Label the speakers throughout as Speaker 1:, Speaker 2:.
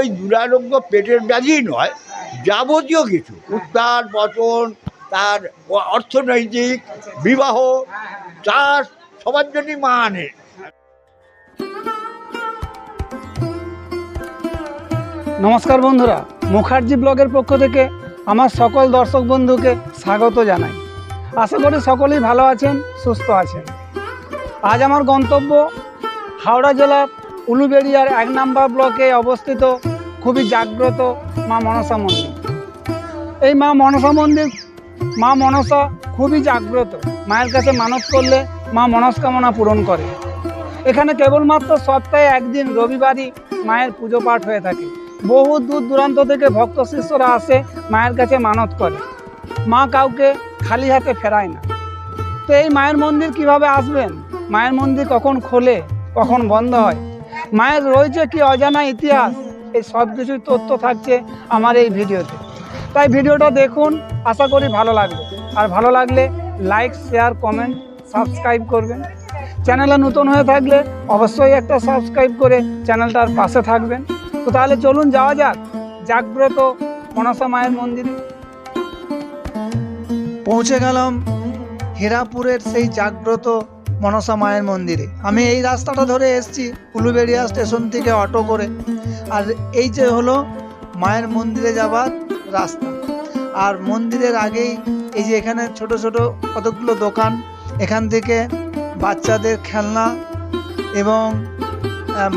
Speaker 1: ওই দুরারোগ্য পেটের ব্যাধি নয়, যাবতীয় কিছু। উত্থান পতন তার অর্থনৈতিক, বিবাহ, চাষ, সবার জন্যই মা আনে।
Speaker 2: নমস্কার বন্ধুরা, মুখার্জি ব্লগের পক্ষ থেকে আমার সকল দর্শক বন্ধুকে স্বাগত জানাই। আশা করি সকলেই ভালো আছেন, সুস্থ আছেন। আজ আমার গন্তব্য হাওড়া জেলার উলুবেড়িয়ার এক নাম্বার ব্লকে অবস্থিত খুবই জাগ্রত মা মনসা মন্দির। এই মা মনসা মন্দির, মা মনসা খুবই জাগ্রত। মায়ের কাছে মানত করলে মা মনস্কামনা পূরণ করে। এখানে কেবলমাত্র সপ্তাহে একদিন রবিবারই মায়ের পুজো পাঠ হয়ে থাকে। বহু দূর দূরান্ত থেকে ভক্ত শিষ্যরা আসে মায়ের কাছে মানত করে। মা কাউকে খালি হাতে ফেরায় না। তো এই মায়ের মন্দির কীভাবে আসবেন? মায়ের মন্দির কখন খোলে, কখন বন্ধ হয়? মায়ের রয়েছে কি অজানা ইতিহাস? এই সব কিছুই তথ্য থাকছে আমার এই ভিডিওতে। তাই ভিডিওটা দেখুন, আশা করি ভালো লাগবে। আর ভালো লাগলে লাইক শেয়ার কমেন্ট সাবস্ক্রাইব করবেন। চ্যানেলে নতুন হয়ে থাকলে অবশ্যই একটা সাবস্ক্রাইব করে চ্যানেলটার পাশে থাকবেন। তো তাহলে চলুন যাওয়া যাক। জাগ্রত মনসা মায়ের মন্দিরে। পৌঁছে গেলাম হীরাপুরের সেই জাগ্রত মনসা মায়ের মন্দিরে। আমি এই রাস্তাটা ধরে এসেছি, উলুবেড়িয়া স্টেশন থেকে অটো করে। আর এই যে হলো মায়ের মন্দিরে যাবার রাস্তা। আর মন্দিরের আগেই এই যে এখানে ছোট ছোট কতগুলো দোকান, এখান থেকে বাচ্চাদের খেলনা এবং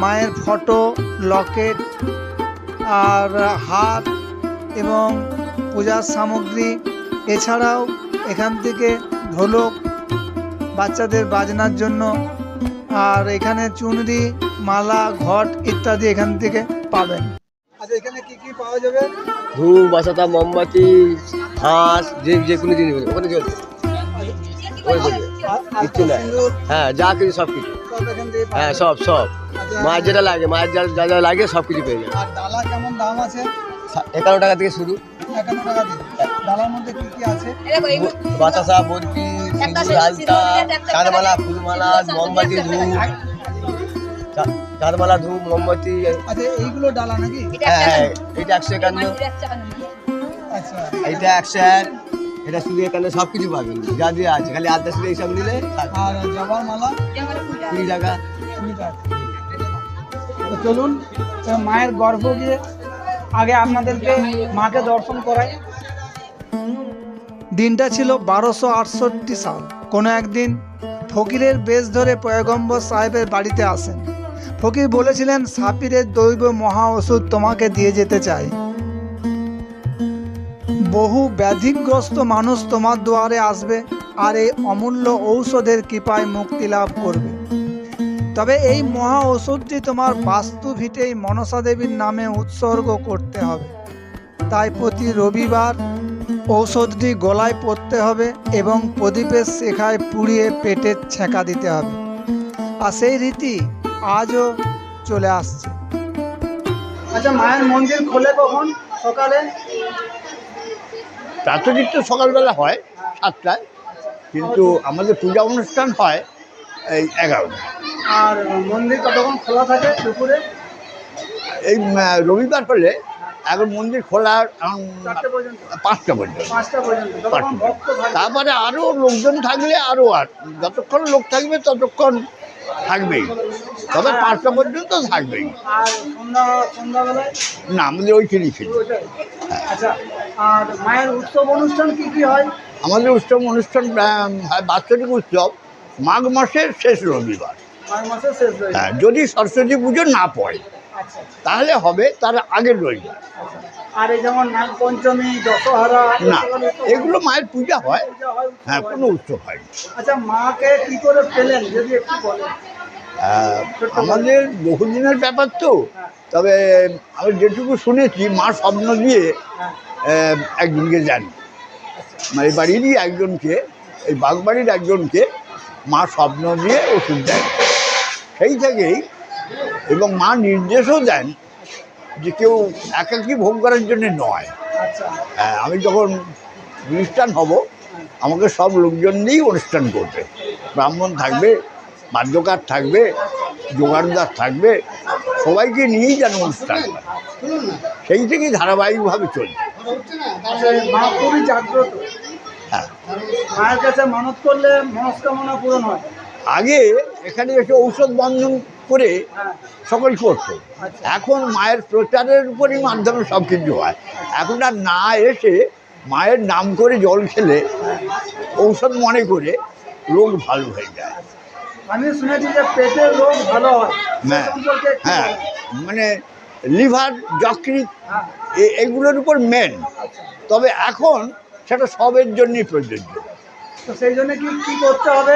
Speaker 2: মায়ের ফটো, লকেট, আর হাত এবং পূজার সামগ্রী। এছাড়াও এখান থেকে ঢোলক বাচ্চাদের বাজনার জন্য। আর এখানে চুনরি মালা ঘট ইত্যাদি এখান থেকে পাবেন। আচ্ছা এখানে কি কি পাওয়া যাবে?
Speaker 3: ধূপ বাসাতা মোমবাতি হাঁস যে যে কোনো জিনিস বলবে ওখানে চলবে। ওখানে নাই। হ্যাঁ যা কিছু সব কিছু।
Speaker 2: থেকে
Speaker 3: হ্যাঁ সব সব।
Speaker 2: আচ্ছা,
Speaker 3: মায়ের যেটা লাগে মায়ের যা যা যা লাগে সব কিছু পেয়ে যাবে
Speaker 2: আর ডালা কেমন দাম আছে?
Speaker 3: একান্ন টাকা থেকে শুরু।
Speaker 2: একান্ন টাকা দিয়ে। ডালার মধ্যে কি কি আছে?
Speaker 3: বাতাসা বরফি আলতা চাঁদমালা ফুলমালা মোমবাতি ধূপ। চাঁদমালা ধূপ মোমবাতি
Speaker 2: আচ্ছা এইগুলো ডালা নাকি?
Speaker 3: হ্যাঁ হ্যাঁ এটা একশো একান্ন।
Speaker 2: আচ্ছা।
Speaker 3: এটা একশো এক। এটা শুধু এখানে সব কিছু পাবেন যা দিয়ে আছে। খালি আলতা শুধু এইসব নিলে।
Speaker 2: আর জবার মালা
Speaker 3: কুড়ি টাকা।
Speaker 2: কুড়ি টাকা। চলুন মায়ের গর্ভ গিয়ে আগে আপনাদেরকে মাকে দর্শন করাই। দিনটা ছিল বারোশো আটষট্টি সাল। কোনো একদিন ফকিরের বেশ ধরে পয়গম্বর সাহেবের বাড়িতে আসেন। ফকির বলেছিলেন, সাপিরের দৈব মহা ওষুধ তোমাকে দিয়ে যেতে চাই। বহু ব্যাধিগ্রস্ত মানুষ তোমার দুয়ারে আসবে আর এই অমূল্য ঔষধের কৃপায় মুক্তি লাভ করবে। তবে এই মহা ওষুধটি তোমার বাস্তু ভিটেই মনসা দেবীর নামে উৎসর্গ করতে হবে। তাই প্রতি রবিবার ঔষধটি গলায় পড়তে হবে এবং প্রদীপের শেখায় পুড়িয়ে পেটে ছেঁকা দিতে হবে। আর সেই রীতি আজও চলে আসছে। আচ্ছা মায়ের মন্দির খোলে কখন? সকালে?
Speaker 1: প্রাথমিক তো সকালবেলা হয় সাতটায়। কিন্তু আমাদের পূজা অনুষ্ঠান হয় এই এগারোটা
Speaker 2: আর মন্দির কতক্ষণ খোলা থাকে দুপুরে?
Speaker 1: এই রবিবার হলে এখন মন্দির খোলা পাঁচটা পর্যন্ত। তারপরে আরও লোকজন থাকলে আরও আর যতক্ষণ লোক থাকবে ততক্ষণ থাকবেই। তবে পাঁচটা পর্যন্ত থাকবেই। না আমাদের ওইখানেই ছিল।
Speaker 2: আচ্ছা আর মায়ের উৎসব অনুষ্ঠান কি কি হয়?
Speaker 1: আমাদের উৎসব অনুষ্ঠান হয় বাৎসরিক উৎসব। মাঘ মাসের শেষ রবিবার। হ্যাঁ, যদি সরস্বতী পুজো না পড়ে। তাহলে হবে তার আগের
Speaker 2: আচ্ছা আর যেমন পঞ্চমী দশহরা
Speaker 1: না
Speaker 2: এগুলো
Speaker 1: মায়ের পূজা হয়।
Speaker 2: হয়,
Speaker 1: কোনো উৎসব হয়
Speaker 2: আচ্ছা মাকে কি করে পেলেন যদি একটু বলেন?
Speaker 1: আমাদের বহুদিনের ব্যাপার তো তবে আমি যেটুকু শুনেছি মা স্বপ্ন দিয়ে
Speaker 2: হ্যাঁ।
Speaker 1: একজনকে জানি। মানে এই বাড়িরই একজনকে এই বাগবাড়ির একজনকে মা স্বপ্ন দিয়ে ওষুধ দেয়। সেই থেকেই এবং মা নির্দেশও দেন যে কেউ একাকি ভোগ করার জন্য নয়।
Speaker 2: আচ্ছা।
Speaker 1: হ্যাঁ, আমি যখন অনুষ্ঠান হব আমাকে সব লোকজন নিয়েই অনুষ্ঠান করবে। ব্রাহ্মণ থাকবে বাদ্যকার থাকবে জোগাড়দার থাকবে সবাইকে নিয়েই যেন অনুষ্ঠান হয়। সেই থেকেই ধারাবাহিকভাবে চলছে।
Speaker 2: আচ্ছা,
Speaker 1: হ্যাঁ।
Speaker 2: মায়ের কাছে মানত করলে মনস্কামনা পূরণ হয়।
Speaker 1: আগে এখানে এসে ঔষধ বন্ধন করে সকল করতো। এখন মায়ের প্রচারের উপরই মাধ্যমে সব কিছু হয়। এখন আর না এসে মায়ের নাম করে জল খেলে ঔষধ মনে করে রোগ ভালো হয়ে যায়।
Speaker 2: আমি শুনেছি যে পেটের রোগ ভালো হয়।
Speaker 1: হ্যাঁ হ্যাঁ মানে লিভার যকৃত
Speaker 2: হ্যাঁ।
Speaker 1: এগুলোর উপর মেন তবে এখন সেটা সবের জন্যই প্রযোজ্য।
Speaker 2: তো সেই জন্য কি কি করতে হবে?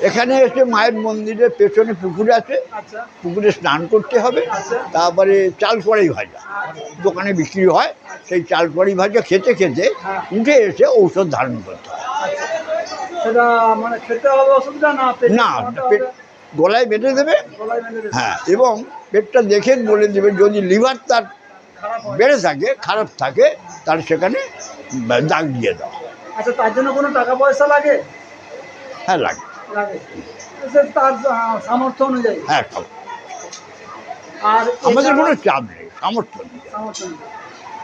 Speaker 1: এখানে এসে মায়ের মন্দিরের পেছনে পুকুর আছে।
Speaker 2: আচ্ছা।
Speaker 1: পুকুরে স্নান করতে হবে।
Speaker 2: আচ্ছা।
Speaker 1: তারপরে চাল কড়াই ভাজা। দোকানে বিক্রি হয়। সেই চাল কড়াই ভাজা খেতে খেতে
Speaker 2: হ্যাঁ।
Speaker 1: উঠে এসে ঔষধ ধারণ করতে হয়।
Speaker 2: আচ্ছা। সেটা মানে না
Speaker 1: গলায় বেঁধে দেবে।
Speaker 2: গলায় বেঁধে দেবে।
Speaker 1: হ্যাঁ এবং পেটটা দেখে বলে দেবে যদি লিভার তার বেড়ে থাকে খারাপ থাকে তার সেখানে দাগ দিয়ে দাও।
Speaker 2: আচ্ছা তার জন্য কোনো টাকা পয়সা লাগে?
Speaker 1: হ্যাঁ লাগে।
Speaker 2: লাগে। তার সামর্থ্য অনুযায়ী।
Speaker 1: হ্যাঁ
Speaker 2: আর
Speaker 1: আমাদের
Speaker 2: এছাড়া-
Speaker 1: কোনো চাপ নেই সামর্থ্য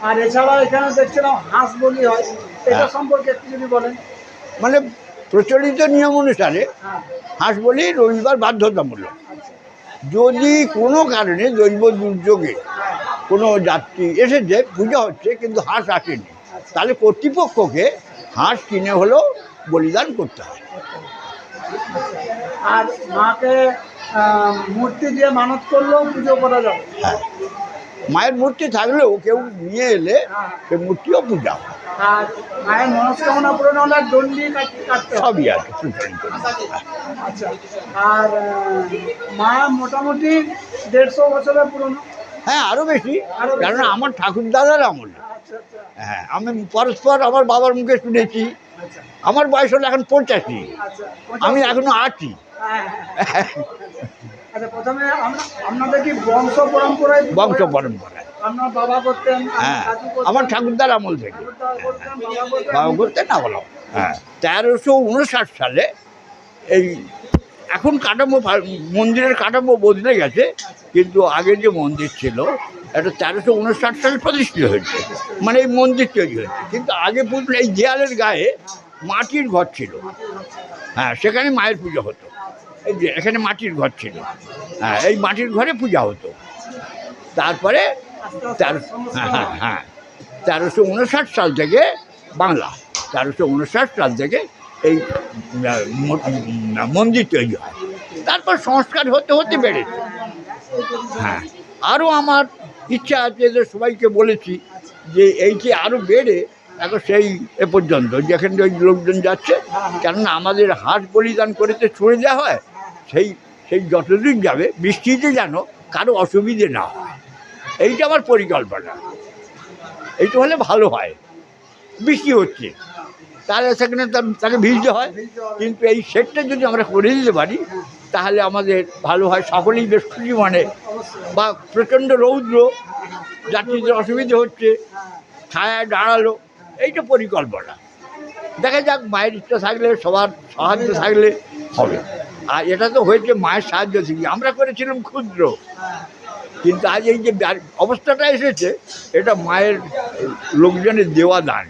Speaker 2: আর এছাড়া এখানে দেখছিলাম হাঁস বলি হয়। এটা
Speaker 1: হ্যাঁ।
Speaker 2: সম্পর্কে একটু যদি বলেন।
Speaker 1: মানে প্রচলিত নিয়ম অনুসারে
Speaker 2: হ্যাঁ।
Speaker 1: হাঁস বলি রবিবার বাধ্যতামূলক। যদি কোনো কারণে দৈব দুর্যোগে
Speaker 2: হ্যাঁ।
Speaker 1: কোনো যাত্রী এসেছে পূজা হচ্ছে কিন্তু হাঁস আসেনি
Speaker 2: আচ্ছা।
Speaker 1: তাহলে কর্তৃপক্ষকে হাঁস কিনে হলেও বলিদান করতে হয়।
Speaker 2: আর মাকে মূর্তি দিয়ে মানত করলেও পুজো করা যাবে।
Speaker 1: হ্যাঁ। মায়ের মূর্তি থাকলেও কেউ নিয়ে এলে সে মূর্তিও পূজা হয়।
Speaker 2: আর মায়ের মনস্কামনা পূরণ হলে দণ্ডি
Speaker 1: সবই আছে
Speaker 2: আচ্ছা আর মা মোটামুটি দেড়শো বছরের পুরনো।
Speaker 1: হ্যাঁ আরও বেশি। কারণ আমার ঠাকুর দাদার আমল।
Speaker 2: আচ্ছা আচ্ছা।
Speaker 1: হ্যাঁ আমি পরস্পর আমার বাবার মুখে শুনেছি।
Speaker 2: আচ্ছা।
Speaker 1: আমার বয়স হলো এখন
Speaker 2: আচ্ছা
Speaker 1: আমি এখনও আছি।
Speaker 2: আচ্ছা প্রথমে আপনাদের কি বংশ পরম্পরায়
Speaker 1: বংশ পরম্পরায়।
Speaker 2: আপনার বাবা করতেন
Speaker 1: হ্যাঁ আমার ঠাকুরদার আমল থেকে।
Speaker 2: বাবা করতেন,
Speaker 1: না বলো হ্যাঁ তেরোশো উনষাট সালে এই এখন কাঠামো মন্দিরের কাঠামো বদলে গেছে কিন্তু আগে যে মন্দির ছিল এটা তেরোশো উনষাট সালে প্রতিষ্ঠিত হয়েছে। মানে এই মন্দির তৈরি হয়েছে। কিন্তু আগে পুজো এই দেয়ালের গায়ে মাটির ঘর ছিল। হ্যাঁ সেখানে মায়ের পুজো হতো। এই যে, এখানে মাটির ঘর ছিল। হ্যাঁ এই মাটির ঘরে পূজা হতো। তারপরে তেরো হ্যাঁ হ্যাঁ
Speaker 2: হ্যাঁ।
Speaker 1: তেরোশো উনষাট সাল থেকে বাংলা, তেরোশো উনষাট সাল থেকে এই মন্দির তৈরি হয়। তারপর সংস্কার হতে হতে বেড়েছে হ্যাঁ আরও আমার ইচ্ছা আছে যে সবাইকে বলেছি যে এইটি আরও বেড়ে এখন সেই এ পর্যন্ত, যেখানে ওই লোকজন যাচ্ছে। কেননা আমাদের হাট বলিদান করেতে ছুড়ে দেওয়া হয়। সেই সেই যতদিন যাবে, বৃষ্টিতে যেন কারও অসুবিধে না হয়। এইটা আমার পরিকল্পনা। এইটা হলে ভালো হয়। বৃষ্টি হচ্ছে। তাহলে সেখানে তাকে ভিজতে হয়। কিন্তু এই সেটটা যদি আমরা করে দিতে পারি, তাহলে আমাদের ভালো হয়। সকলেই খুশি মানে। বা প্রচণ্ড রৌদ্র, যাত্রীদের অসুবিধে হচ্ছে, ছায়ায় দাঁড়াল। এইটা পরিকল্পনা। দেখা যাক মায়ের ইচ্ছা থাকলে, সবার সাহায্য থাকলে হবে। আর এটা তো হয়েছে মায়ের সাহায্য থেকে আমরা করেছিলাম ক্ষুদ্র। কিন্তু আজ এই যে অবস্থাটা এসেছে এটা মায়ের লোকজনের দেওয়া দান।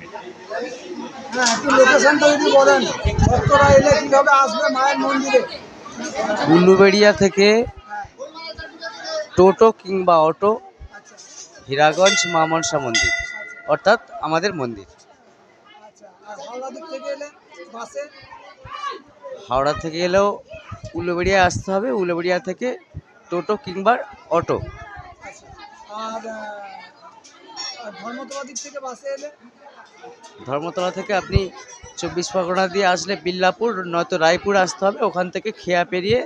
Speaker 2: হ্যাঁ একটু লোকেশনটা যদি বলেন ভক্তরা এলে কীভাবে আসবে মায়ের মন্দিরে?
Speaker 4: উলুবেড়িয়া থেকে টোটো কিংবা অটো হীরাগঞ্জ মা মনসা মন্দির অর্থাৎ আমাদের মন্দির।
Speaker 2: আচ্ছা হাওড়া থেকে এলে
Speaker 4: হাওড়া থেকে এলেও উলুবেড়িয়া আসতে হবে উলুবেড়িয়া থেকে টোটো কিংবা অটো।
Speaker 2: আর ধর্মতলা দিক থেকে বাসে এলে?
Speaker 4: ধর্মতলা থেকে আপনি চব্বিশ পরগনা দিয়ে আসলে বিল্লাপুর নয়তো রায়পুর আসতে হবে ওখান থেকে খেয়া পেরিয়ে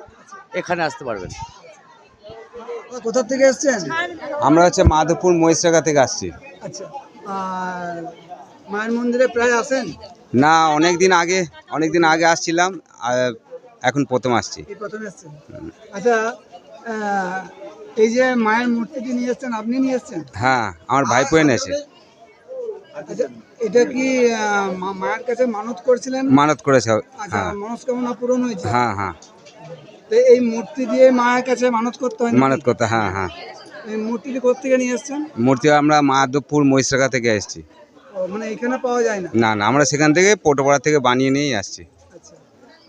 Speaker 4: এখানে আসতে পারবেন।
Speaker 2: কোথা থেকে এসছেন?
Speaker 5: আমরা হচ্ছে মাধবপুর মহিষাগা থেকে আসছি।
Speaker 2: আচ্ছা আর মায়ের মন্দিরে প্রায় আসেন?
Speaker 5: না অনেক দিন আগে অনেক দিন আগে আসছিলাম আর এখন প্রথম আসছি।
Speaker 2: আচ্ছা এই যে মায়ের মূর্তিটি নিয়ে এসছেন আপনি নিয়ে এসছেন?
Speaker 5: হ্যাঁ আমার ভাইপো এনেছে
Speaker 2: আচ্ছা এটা কি মায়ের কাছে মানত করছিলেন?
Speaker 5: মানত করেছে
Speaker 2: আচ্ছা
Speaker 5: হ্যাঁ
Speaker 2: মনস্কামনা পূরণ হয়েছে?
Speaker 5: হ্যাঁ হ্যাঁ।
Speaker 2: তো এই মূর্তি দিয়ে মায়ের কাছে মানত করতে হয়
Speaker 5: মানত করতে হ্যাঁ হ্যাঁ।
Speaker 2: এই মূর্তিটি কোথেকে নিয়ে এসছেন?
Speaker 5: মূর্তি আমরা মাধবপুর মহিষাখা থেকে এসেছি।
Speaker 2: মানে এখানে পাওয়া যায় না?
Speaker 5: না না আমরা সেখান থেকে পোটোপাড়া থেকে বানিয়ে নিয়েই আসছি।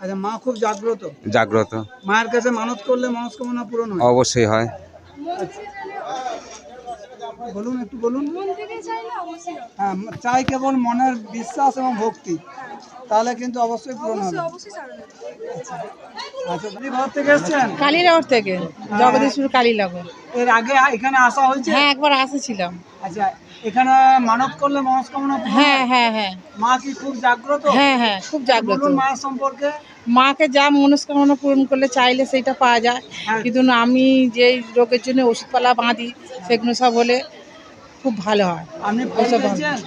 Speaker 2: আচ্ছা আচ্ছা মা খুব জাগ্রত?
Speaker 5: জাগ্রত।
Speaker 2: মায়ের কাছে মানত করলে মনস্কামনা পূরণ হয়?
Speaker 5: অবশ্যই হয়।
Speaker 2: বলুন একটু বলুন। হ্যাঁ চাই কেবল মনের বিশ্বাস এবং ভক্তি। তাহলে কিন্তু অবশ্যই পূরণ হবে। আচ্ছা আচ্ছা থেকে এসছেন?
Speaker 6: কালীনগর থেকে জগদীশপুর কালীনগর
Speaker 2: এর আগে এখানে আসা হয়েছে?
Speaker 6: হ্যাঁ একবার আসেছিলাম।
Speaker 2: আচ্ছা এখানে মানত করলে মনস্কামনা হ্যাঁ?
Speaker 6: হ্যাঁ হ্যাঁ
Speaker 2: মা কি খুব জাগ্রত?
Speaker 6: হ্যাঁ হ্যাঁ খুব জাগ্রত।
Speaker 2: মায়ের সম্পর্কে।
Speaker 6: মাকে যা মনস্কামনা পূরণ করলে চাইলে সেটা পাওয়া যায়।
Speaker 2: হ্যাঁ।
Speaker 6: কিন্তু আমি যে রোগের জন্য ওষুধপালা বাঁধি সেগুলো সব হলে খুব ভালো হয়।
Speaker 2: আপনি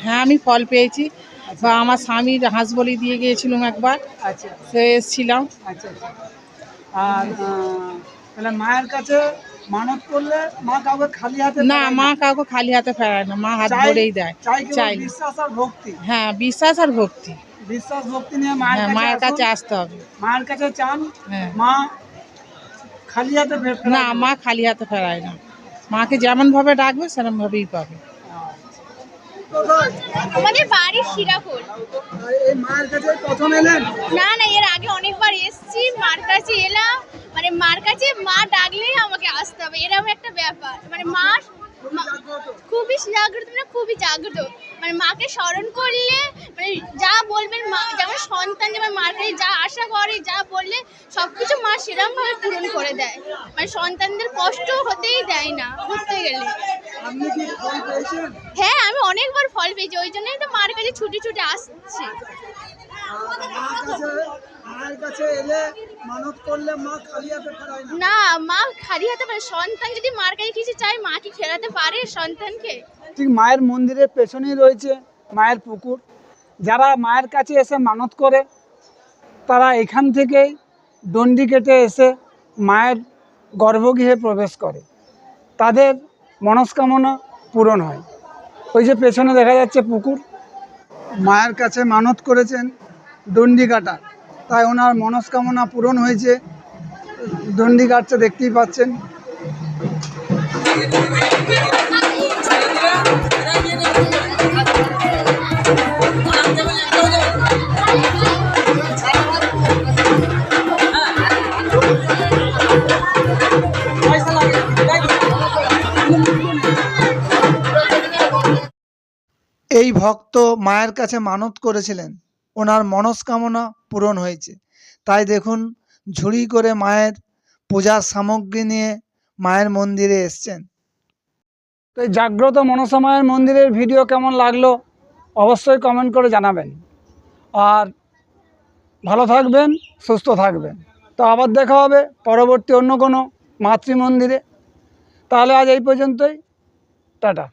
Speaker 6: হ্যাঁ আমি ফল পেয়েছি। বা আমার স্বামীর হাঁস বলি দিয়ে গিয়েছিলাম একবার।
Speaker 2: আচ্ছা।
Speaker 6: সে এসেছিলাম।
Speaker 2: আচ্ছা আচ্ছা। আর তাহলে মায়ের কাছে মানত করলে মা কাউকে খালি হাতে
Speaker 6: না মা কাউকে খালি হাতে ফেরায় না মা হাত ধরেই দেয়
Speaker 2: চাই বিশ্বাস আর ভক্তি?
Speaker 6: হ্যাঁ বিশ্বাস আর ভক্তি।
Speaker 2: বিশ্বাস ভক্তি নিয়ে মায়ের
Speaker 6: হ্যাঁ
Speaker 2: কাছে।
Speaker 6: আসতে হবে।
Speaker 2: মায়ের কাছে চান
Speaker 6: হ্যাঁ।
Speaker 2: মা খালি হাতে
Speaker 6: না মা খালি হাতে ফেরায় না। মাকে যেমন ভাবে ডাকবে সেরকম ভাবেই পাবে।
Speaker 7: আমাদের বাড়ির শিরাপুর
Speaker 2: এই মায়ের কাছে প্রথম এলেন?
Speaker 7: না না এর আগে অনেকবার এসেছি মার কাছে এলাম। মানে মার কাছে মা ডাকলেই আমাকে আসতে হবে এরকম একটা ব্যাপার। মানে মা খুবই জাগ্রত মানে খুবই জাগ্রত। মানে মাকে স্মরণ করলে মানে যা বলবেন মা যেমন সন্তান যেমন মার কাছে যা আশা করে যা বললে সব কিছু মা সেরকমভাবে পূরণ করে দেয়। মানে সন্তানদের কষ্ট হতেই দেয় না বুঝতে গেলে। হ্যাঁ আমি অনেকবার ফল পেয়েছি ওই জন্যই তো মার কাছে ছুটে ছুটে আসছি।
Speaker 2: না?
Speaker 7: মা খালি হাতে পারে সন্তান যদি মার কাছে কিছু চায় মা কি ফেরাতে পারে সন্তানকে?
Speaker 2: ঠিক মায়ের মন্দিরের পেছনেই রয়েছে মায়ের পুকুর। যারা মায়ের কাছে এসে মানত করে তারা এখান থেকেই দণ্ডি কেটে এসে মায়ের গর্ভগৃহে প্রবেশ করে। তাদের মনস্কামনা পূরণ হয়। ওই যে পেছনে দেখা যাচ্ছে পুকুর। মায়ের কাছে মানত করেছেন দণ্ডি কাটা তাই ওনার মনস্কামনা পূরণ হয়েছে। দণ্ডি কাটছে দেখতেই পাচ্ছেন। এই ভক্ত মায়ের কাছে মানত করেছিলেন। ওনার মনস্কামনা পূরণ হয়েছে। তাই দেখুন, ঝুড়ি করে মায়ের পূজার সামগ্রী নিয়ে মায়ের মন্দিরে এসছেন। তো এই জাগ্রত মনসামায়ের মন্দিরের ভিডিও কেমন লাগল অবশ্যই কমেন্ট করে জানাবেন। আর ভালো থাকবেন, সুস্থ থাকবেন। তো আবার দেখা হবে পরবর্তী অন্য কোনো মাতৃ মন্দিরে তাহলে আজ এই পর্যন্তই। টাটা।